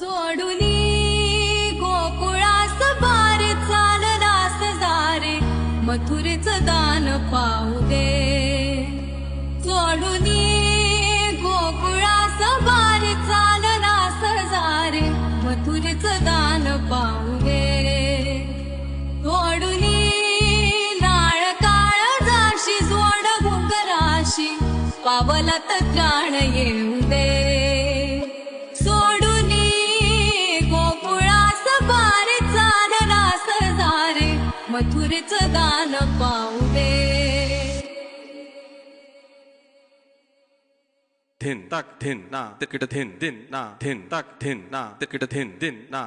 सोडून गोकुळास बार चाललास जारे मथुरेच दान पाहू दे. सोडून गोकुळास बार चाललास जारे मथुरेच दान पाहू दे. सोडुनी नाळ काळ जाशी जोड घुंगराशी पावलात त्राण येऊ मथुरेच गाण पाहुणे धिन तक धिन ना तिकीट धिन दिन ना धिन तक धिन ना तिकीट धिन दिन ना.